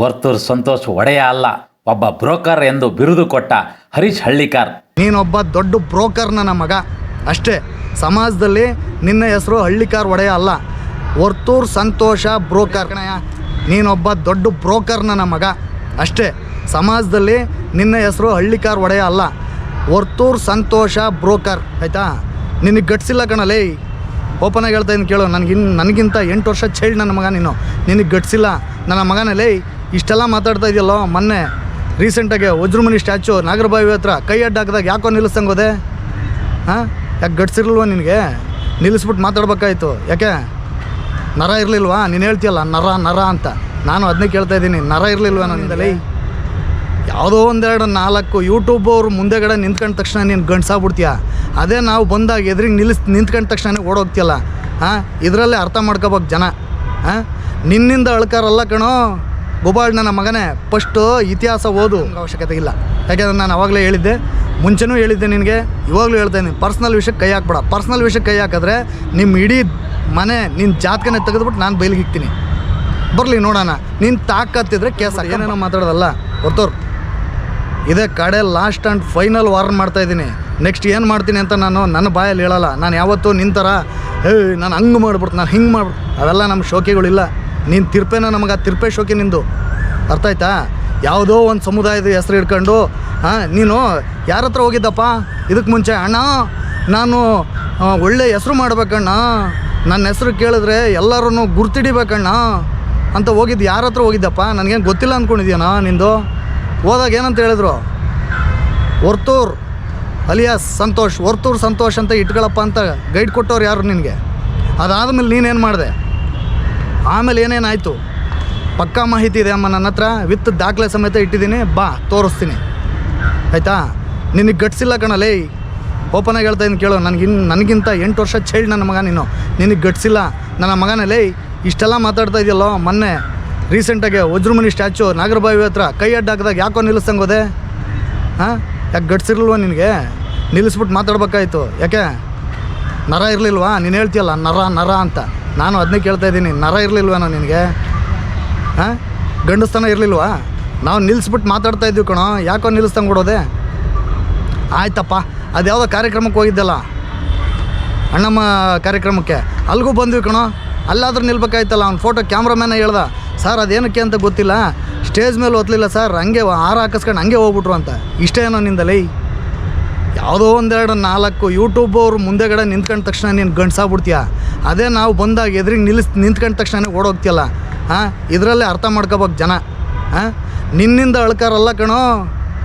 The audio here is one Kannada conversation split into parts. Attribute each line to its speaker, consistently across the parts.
Speaker 1: ವರ್ತೂರ್ ಸಂತೋಷ್ ಒಡೆಯ ಅಲ್ಲ, ಒಬ್ಬ ಬ್ರೋಕರ್ ಎಂದು ಬಿರುದು ಕೊಟ್ಟ ಹರೀಶ್ ಹಳ್ಳಿಕಾರ್.
Speaker 2: ನೀನೊಬ್ಬ ದೊಡ್ಡ ಬ್ರೋಕರ್ನ ನನ್ನ ಮಗ. ಅಷ್ಟೇ, ಸಮಾಜದಲ್ಲಿ ನಿನ್ನ ಹೆಸರು ಹಳ್ಳಿಕಾರ್ ಒಡೆಯ ಅಲ್ಲ, ವರ್ತೂರ್ ಸಂತೋಷ ಬ್ರೋಕರ್. ಕಣಯ್ಯ ನೀನೊಬ್ಬ ದೊಡ್ಡ ಬ್ರೋಕರ್ನ ನನ್ನ ಮಗ. ಅಷ್ಟೇ, ಸಮಾಜದಲ್ಲಿ ನಿನ್ನ ಹೆಸರು ಹಳ್ಳಿಕಾರ್ ಒಡೆಯ ಅಲ್ಲ, ವರ್ತೂರ್ ಸಂತೋಷ ಬ್ರೋಕರ್. ಆಯಿತಾ? ನಿನಗೆ ಗಟ್ಸಿಲ್ಲ ಕಣಲೇ. ಓಪನಾಗಿ ಹೇಳ್ತಾ ಇದ್ದೀನಿ ಕೇಳು. ನನಗಿನ್ ನನಗಿಂತ ಎಂಟು ವರ್ಷ ಚೈಲ್ಡ್ ನನ್ನ ಮಗ ನೀನು. ನಿನಗೆ ಗಟ್ಸಿಲ್ಲ. ನನ್ನ ಮಗನಲ್ಲೇ ಇಷ್ಟೆಲ್ಲ ಮಾತಾಡ್ತಾ ಇದೆಯಲ್ಲೋ? ಮೊನ್ನೆ ರೀಸೆಂಟಾಗಿ ವಜ್ರಮುನಿ ಸ್ಟ್ಯಾಚು ನಾಗರಬಾವಿ ಹತ್ರ ಕೈ ಅಡ್ಡ ಹಾಕಿದಾಗ ಯಾಕೋ ನಿಲ್ಲಿಸ್ದಂಗೆ ಹೋದೆ ಹಾಂ? ಯಾಕೆ ಗಟ್ಸಿರ್ಲಿಲ್ವ ನಿನಗೆ? ನಿಲ್ಲಿಸ್ಬಿಟ್ಟು ಮಾತಾಡ್ಬೇಕಾಯ್ತು. ಯಾಕೆ? ನರ ಇರಲಿಲ್ವಾ? ನೀನು ಹೇಳ್ತೀಯಲ್ಲ ನರ ನರ ಅಂತ. ನಾನು ಅದನ್ನೇ ಕೇಳ್ತಾ ಇದ್ದೀನಿ. ನರ ಇರಲಿಲ್ವಾ ನನ್ನಿಂದಲೇ ಯಾವುದೋ ಒಂದೆರಡು ನಾಲ್ಕು ಯೂಟ್ಯೂಬ್ ಅವ್ರು ಮುಂದೆಗಡೆ ನಿಂತ್ಕೊಂಡ ತಕ್ಷಣ ನೀನು ಗಂಡ್ಸಾಗ್ಬಿಡ್ತೀಯ? ಅದೇ ನಾವು ಬಂದಾಗ ಎದುರಿಗೆ ನಿಲ್ಲಿಸ್ ನಿಂತ್ಕೊಂಡ ತಕ್ಷಣ ಓಡೋಗ್ತಿಯಲ್ಲ? ಹಾಂ? ಇದರಲ್ಲೇ ಅರ್ಥ ಮಾಡ್ಕೋಬೇಕು ಜನ. ಹಾಂ? ನಿನ್ನಿಂದ ಅಳ್ಕಾರಲ್ಲ ಕಣೋ? ಗುಬಾಳ್ ನನ್ನ ಮಗನೇ ಫಸ್ಟು ಇತಿಹಾಸ ಓದು ಅವಶ್ಯಕತೆ ಇಲ್ಲ. ಯಾಕೆಂದ್ರೆ ನಾನು ಅವಾಗಲೇ ಹೇಳಿದ್ದೆ, ಮುಂಚೆನೂ ಹೇಳಿದ್ದೆ ನಿನಗೆ, ಇವಾಗಲೂ ಹೇಳ್ತಾ ಇದ್ದೀನಿ ಪರ್ಸ್ನಲ್ ವಿಷಯಕ್ಕೆ ಕೈ ಹಾಕ್ಬೇಡ. ಪರ್ಸ್ನಲ್ ವಿಷಯಕ್ಕೆ ಕೈ ಹಾಕಿದ್ರೆ ನಿಮ್ಮ ಇಡೀ ಮನೆ ನಿನ್ನ ಜಾತಕನೇ ತೆಗೆದುಬಿಟ್ಟು ನಾನು ಬೈಲಿಗೆ ಇಕ್ತೀನಿ ಬರಲಿ ನೋಡೋಣ ನಿನ್ನ ತಾಕತ್ತಿದ್ರೆ ಕೇಸ ಏನೇನೋ ಮಾತಾಡೋದಲ್ಲ ಹೊರ್ತೋರು ಇದೇ ಕಡೆ ಲಾಸ್ಟ್ ಆ್ಯಂಡ್ ಫೈನಲ್ ವಾರ್ನ್ ಮಾಡ್ತಾ ಇದ್ದೀನಿ. ನೆಕ್ಸ್ಟ್ ಏನು ಮಾಡ್ತೀನಿ ಅಂತ ನಾನು ನನ್ನ ಬಾಯಲ್ಲಿ ಹೇಳಲ್ಲ. ನಾನು ಯಾವತ್ತೂ ನಿಂತರ ಹೇ ನಾನು ಹಂಗೆ ಮಾಡ್ಬಿಡ್ತು ನಾನು ಹಿಂಗೆ ಮಾಡ್ಬಿಡ್ತು ಅವೆಲ್ಲ ನಮ್ಮ ಶೋಕಿಗಳಿಲ್ಲ ನೀನು ತಿರ್ಪೇನ ನಮಗೆ ಆ ತಿರ್ಪೆ ಶೋಕಿ ನಿಂದು. ಅರ್ಥ ಆಯ್ತಾ? ಯಾವುದೋ ಒಂದು ಸಮುದಾಯದ ಹೆಸರು ಇಟ್ಕೊಂಡು ಹಾಂ, ನೀನು ಯಾರ ಹತ್ರ ಹೋಗಿದ್ದಪ್ಪ? ಇದಕ್ಕೆ ಮುಂಚೆ, ಅಣ್ಣ, ನಾನು ಒಳ್ಳೆ ಹೆಸರು ಮಾಡ್ಬೇಕಣ್ಣ. ನನ್ನ ಹೆಸರು ಕೇಳಿದ್ರೆ ಎಲ್ಲರೂ ಗುರ್ತಿಡಿಬೇಕಣ್ಣ. ಅಂತ ಹೋಗಿದ್ದು ಯಾರ ಹತ್ರ ಹೋಗಿದ್ದಪ್ಪ? ನನಗೇನು ಗೊತ್ತಿಲ್ಲ ಅಂದ್ಕೊಂಡಿದ್ಯಾನ ನಿಂದು? ಹೋದಾಗ ಏನಂತ ಹೇಳಿದ್ರು? ವರ್ತೂರ್, ಅಲಿಯಾಸ್ ಸಂತೋಷ್, ವರ್ತೂರ್ ಸಂತೋಷ್ ಅಂತ ಇಟ್ಕೊಳಪ್ಪ ಅಂತ ಗೈಡ್ ಕೊಟ್ಟವ್ರು ಯಾರು ನಿನಗೆ? ಅದಾದಮೇಲೆ ನೀನೇನು ಮಾಡಿದೆ? ಆಮೇಲೆ ಏನೇನಾಯಿತು? ಪಕ್ಕಾ ಮಾಹಿತಿ ಇದೆ ಅಮ್ಮ ನನ್ನ ಹತ್ರ. ವಿತ್ ದಾಖಲೆ ಸಮೇತ ಇಟ್ಟಿದ್ದೀನಿ. ಬಾ, ತೋರಿಸ್ತೀನಿ. ಆಯಿತಾ? ನಿನಗೆ ಗಟ್ಸಿಲ್ಲ ಕಣಲೇ. ಓಪನಾಗಿ ಹೇಳ್ತಾ ಇದ್ದೀನಿ ಕೇಳು. ನನಗಿನ್ ನನಗಿಂತ ಎಂಟು ವರ್ಷ ಚೈಲ್ಡ್ ನನ್ನ ಮಗ ನೀನು. ನಿನಗೆ ಗಟ್ಸಿಲ್ಲ ನನ್ನ ಮಗನಲ್ಲೇ ಇಷ್ಟೆಲ್ಲ ಮಾತಾಡ್ತಾ ಇದೆಯಲ್ಲೋ? ಮೊನ್ನೆ ರೀಸೆಂಟಾಗಿ ವಜ್ರಮುನಿ ಸ್ಟ್ಯಾಚು ನಾಗರಬಾವಿ ಹತ್ರ ಕೈ ಅಡ್ಡ ಹಾಕಿದಾಗ ಯಾಕೋ ನಿಲ್ಲಿಸ್ದಂಗೆ ಹೋದೆ ಹಾಂ? ಯಾಕೆ ಗಟ್ಸಿರ್ಲಿಲ್ವ ನಿನಗೆ? ನಿಲ್ಲಿಸ್ಬಿಟ್ಟು ಮಾತಾಡ್ಬೇಕಾಯ್ತು. ಯಾಕೆ? ನರ ಇರಲಿಲ್ವಾ? ನೀನು ಹೇಳ್ತೀಯಲ್ಲ, ನರ ನರ ಅಂತ. ನಾನು ಅದನ್ನೇ ಕೇಳ್ತಾ ಇದ್ದೀನಿ. ನರ ಇರಲಿಲ್ವೇನೋ ನಿನಗೆ? ಹಾಂ? ಗಂಡಸ್ತನ ಇರಲಿಲ್ವಾ? ನಾವು ನಿಲ್ಲಿಸ್ಬಿಟ್ಟು ಮಾತಾಡ್ತಾ ಇದ್ವಿ ಕಣೋ. ಯಾಕೋ ನಿಲ್ಲಿಸ್ದಂಗೆ ಕೊಡೋದೆ ಆಯ್ತಪ್ಪ. ಅದ್ಯಾವುದೋ ಕಾರ್ಯಕ್ರಮಕ್ಕೆ ಹೋಗಿದ್ದಲ್ಲ? ಅಣ್ಣಮ್ಮ ಕಾರ್ಯಕ್ರಮಕ್ಕೆ. ಅಲ್ಲಿಗೂ ಬಂದ್ವಿ ಕಣೋ. ಅಲ್ಲಾದರೂ ನಿಲ್ಬೇಕಾಯ್ತಲ್ಲ. ಅವ್ನು ಫೋಟೋ ಕ್ಯಾಮ್ರಾಮ್ಯಾನ ಹೇಳ್ದ. ಸರ್, ಅದೇನಕ್ಕೆ ಅಂತ ಗೊತ್ತಿಲ್ಲ. ಸ್ಟೇಜ್ ಮೇಲೆ ಓದ್ಲಿಲ್ಲ ಸರ್. ಹಂಗೆ ಹಾರ ಹಾಕಿಸ್ಕೊಂಡು ಹಂಗೆ ಹೋಗ್ಬಿಟ್ರು ಅಂತ. ಇಷ್ಟೇನೋ ನಿಂದಲೇ? ಯಾವುದೋ ಒಂದೆರಡು ನಾಲ್ಕು ಯೂಟ್ಯೂಬ್ ಅವರು ಮುಂದೆಗಡೆ ನಿಂತ್ಕೊಂಡ ತಕ್ಷಣ ನೀನು ಗಂಡ್ಸಾಗ್ಬಿಡ್ತೀಯ? ಅದೇ ನಾವು ಬಂದಾಗ ಎದುರಿಗೆ ನಿಲ್ಲಿಸ್, ನಿಂತ್ಕೊಂಡ ತಕ್ಷಣ ಓಡೋಗ್ತಿಯಲ್ಲ ಹಾಂ ಇದರಲ್ಲೇ ಅರ್ಥ ಮಾಡ್ಕೋಬೇಕು ಜನ ಹಾಂ ನಿನ್ನಿಂದ ಅಳ್ಕಾರಲ್ಲ ಕಣೋ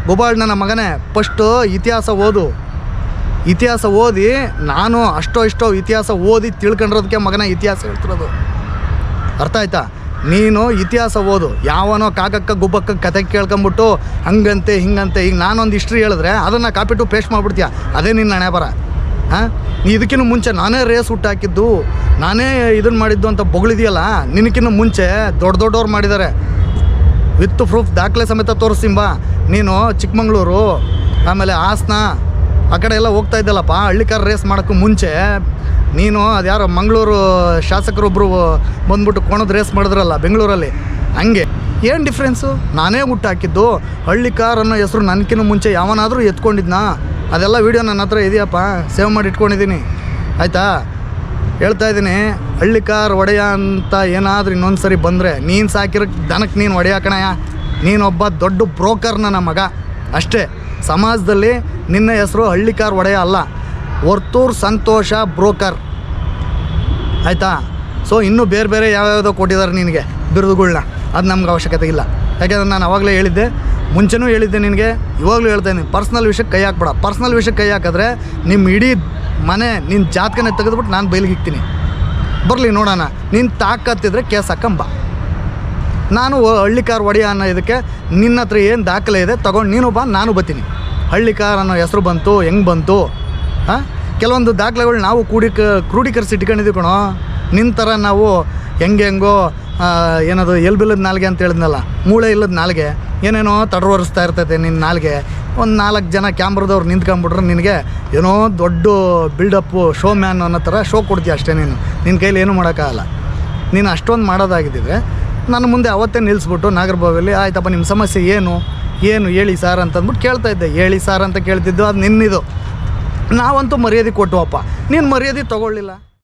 Speaker 2: ಗುಬಾಳ್ ನನ್ನ ಮಗನೇ ಫಸ್ಟು ಇತಿಹಾಸ ಓದು. ಇತಿಹಾಸ ಓದಿ, ನಾನು ಅಷ್ಟೋ ಇಷ್ಟೋ ಇತಿಹಾಸ ಓದಿ ತಿಳ್ಕೊಂಡಿರೋದಕ್ಕೆ ಮಗನ ಇತಿಹಾಸ ಹೇಳ್ತಿರೋದು. ಅರ್ಥ ಆಯ್ತಾ? ನೀನು ಇತಿಹಾಸ ಓದು. ಯಾವನೋ ಕಾಕಕ್ಕ ಗುಬ್ಬಕ್ಕ ಕತೆ ಕೇಳ್ಕೊಂಬಿಟ್ಟು ಹಂಗಂತೆ ಹಿಂಗಂತೆ, ಈಗ ನಾನೊಂದು ಹಿಸ್ಟ್ರಿ ಹೇಳಿದ್ರೆ ಅದನ್ನು ಕಾಪಿ ಟು ಪೇಸ್ಟ್ ಮಾಡ್ಬಿಡ್ತೀಯ. ಅದೇ ನಿನ್ನ ಹಣೆ ಬರ ಹಾಂ? ನೀ ಇದಕ್ಕಿಂತ ಮುಂಚೆ ನಾನೇ ರೇಸ್ ಹುಟ್ಟಾಕಿದ್ದು ನಾನೇ ಇದನ್ನು ಮಾಡಿದ್ದು ಅಂತ ಬೊಗಳಿದೆಯಲ್ಲ ನಿನಕ್ಕಿಂತ ಮುಂಚೆ ದೊಡ್ಡ ದೊಡ್ಡವ್ರು ಮಾಡಿದ್ದಾರೆ ವಿತ್ ಪ್ರೂಫ್ ದಾಖಲೆ ಸಮೇತ ತೋರಿಸ್ತೀನಿ ಬಾ. ನೀನು ಚಿಕ್ಕಮಂಗ್ಳೂರು, ಆಮೇಲೆ ಹಾಸನ, ಆ ಕಡೆ ಎಲ್ಲ ಹೋಗ್ತಾ ಇದ್ದಲ್ಲಪ್ಪ, ಹಳ್ಳಿಕಾರ ರೇಸ್ ಮಾಡೋಕ್ಕೂ ಮುಂಚೆ ನೀನು ಅದ್ಯಾರೋ ಮಂಗಳೂರು ಶಾಸಕರೊಬ್ಬರು ಬಂದ್ಬಿಟ್ಟು ಕೋಣದ ರೇಸ್ ಮಾಡಿದ್ರಲ್ಲ ಬೆಂಗಳೂರಲ್ಲಿ, ಹಂಗೆ. ಏನು ಡಿಫ್ರೆನ್ಸು ನಾನೇ ಹುಟ್ಟಾಕಿದ್ದು ಹಳ್ಳಿ ಕಾರ್ ಅನ್ನೋ ಹೆಸರು ನನಗಿನ್ನ ಮುಂಚೆ ಯಾವನಾದರೂ ಎತ್ಕೊಂಡಿದ್ನಾ? ಅದೆಲ್ಲ ವೀಡಿಯೋ ನನ್ನ ಹತ್ರ ಇದೆಯಪ್ಪ. ಸೇವ್ ಮಾಡಿ ಇಟ್ಕೊಂಡಿದ್ದೀನಿ. ಆಯಿತಾ? ಹೇಳ್ತಾ ಇದ್ದೀನಿ, ಹಳ್ಳಿ ಕಾರ್ ಒಡೆಯ ಅಂತ ಏನಾದರೂ ಇನ್ನೊಂದು ಸರಿ ಬಂದರೆ ನೀನು ಸಾಕಿರೋ ದನಕ್ಕೆ ನೀನು ಒಡೆಯ ಕಣಯ್ಯ. ನೀನೊಬ್ಬ ದೊಡ್ಡ ಬ್ರೋಕರ್ ನನ್ನ ಮಗ. ಅಷ್ಟೇ, ಸಮಾಜದಲ್ಲಿ ನಿನ್ನ ಹೆಸರು ಹಳ್ಳಿ ಕಾರ್ ಒಡೆಯ ಅಲ್ಲ, ವರ್ತೂರ್ ಸಂತೋಷ ಬ್ರೋಕರ್. ಆಯಿತಾ? ಸೊ ಇನ್ನೂ ಬೇರೆ ಬೇರೆ ಯಾವ್ಯಾವುದೋ ಕೊಟ್ಟಿದ್ದಾರೆ ನಿನಗೆ ಬಿರುದುಗಳನ್ನ ಅದು ನಮ್ಗೆ ಅವಶ್ಯಕತೆ ಇಲ್ಲ. ಯಾಕೆಂದರೆ ನಾನು ಅವಾಗಲೇ ಹೇಳಿದ್ದೆ ಮುಂಚೆನೂ ಹೇಳಿದ್ದೆ ನಿನಗೆ, ಇವಾಗಲೂ ಹೇಳ್ತಾ ಇದ್ದೀನಿ ಪರ್ಸ್ನಲ್ ವಿಷಯಕ್ಕೆ ಕೈ ಹಾಕ್ಬೇಡ. ಪರ್ಸ್ನಲ್ ವಿಷಯಕ್ಕೆ ಕೈ ಹಾಕಿದ್ರೆ ನಿಮ್ಮ ಇಡೀ ಮನೆ ನಿನ್ನ ಜಾತಕನೇ ತೆಗೆದುಬಿಟ್ಟು ನಾನು ಬೈಲಿಗೆ ಇಕ್ತೀನಿ. ಬರಲಿ ನೋಡೋಣ ನಿನ್ನ ತಾಕತ್ತಿದ್ರೆ ಕೇಸ್ ಹಾಕಂಬ. ನಾನು ಹಳ್ಳಿ ಕಾರ್ ಒಡೆಯ ಅನ್ನೋ ಇದಕ್ಕೆ ನಿನ್ನ ಹತ್ರ ಏನು ದಾಖಲೆ ಇದೆ, ತೊಗೊಂಡು ನೀನು ಬಾ, ನಾನು ಬರ್ತೀನಿ. ಹಳ್ಳಿ ಕಾರ್ ಅನ್ನೋ ಹೆಸರು ಬಂತು, ಹೆಂಗೆ ಬಂತು? ಹಾಂ? ಕೆಲವೊಂದು ದಾಖಲೆಗಳು ನಾವು ಕೂಡಿಕ ಕ್ರೋಢೀಕರಿಸಿ ಇಟ್ಕೊಂಡಿದ್ದೀವಿ ಕಣೋ. ಥರ ನಾವು ಹೆಂಗೆ ಹೆಂಗೋ ಏನದು ಎಲ್ಬಿಲ್ಲದ ನಾಲ್ಗೆ ಅಂತ ಹೇಳಿದ್ನಲ್ಲ, ಮೂಳೆ ಇಲ್ಲದ ನಾಲ್ಗೆ, ಏನೇನೋ ತಡವರಿಸ್ತಾ ಇರ್ತೈತೆ ನಿನ್ನ ನಾಲ್ಗೆ, ಒಂದು ನಾಲ್ಕು ಜನ ಕ್ಯಾಮ್ರದವ್ರು ನಿಂತ್ಕೊಂಡ್ಬಿಟ್ರೆ ನಿನಗೆ ಏನೋ ದೊಡ್ಡ ಬಿಲ್ಡಪ್ಪು ಶೋ ಮ್ಯಾನ್ ಅನ್ನೋ ಥರ ಶೋ ಕೊಡ್ತೀಯ ಅಷ್ಟೇ ನೀನು. ನಿನ್ನ ಕೈಲಿ ಏನೂ ಮಾಡೋಕ್ಕಾಗಲ್ಲ. ನೀನು ಅಷ್ಟೊಂದು ಮಾಡೋದಾಗಿದ್ದಿದ್ರೆ ನನ್ನ ಮುಂದೆ ಅವತ್ತೇ ನಿಲ್ಲಿಸ್ಬಿಟ್ಟು ನಾಗರಭಾವಿಯಲ್ಲಿ ಆಯ್ತಪ್ಪ ನಿಮ್ಮ ಸಮಸ್ಯೆ ಏನು? ಏನು ಹೇಳಿ ಸರ್ ಅಂತಂದ್ಬಿಟ್ಟು ಕೇಳ್ತಾ ಇದ್ದೆ. ಹೇಳಿ ಸರ್ ಅಂತ ಕೇಳ್ತಿದ್ದು, ಅದು ನಿನ್ನಿದು. ನಾವಂತೂ ಮರ್ಯಾದೆ ಕೊಟ್ಟುವಪ್ಪ ನೀನು ಮರ್ಯಾದೆ ತೊಗೊಳ್ಳಿಲ್ಲ.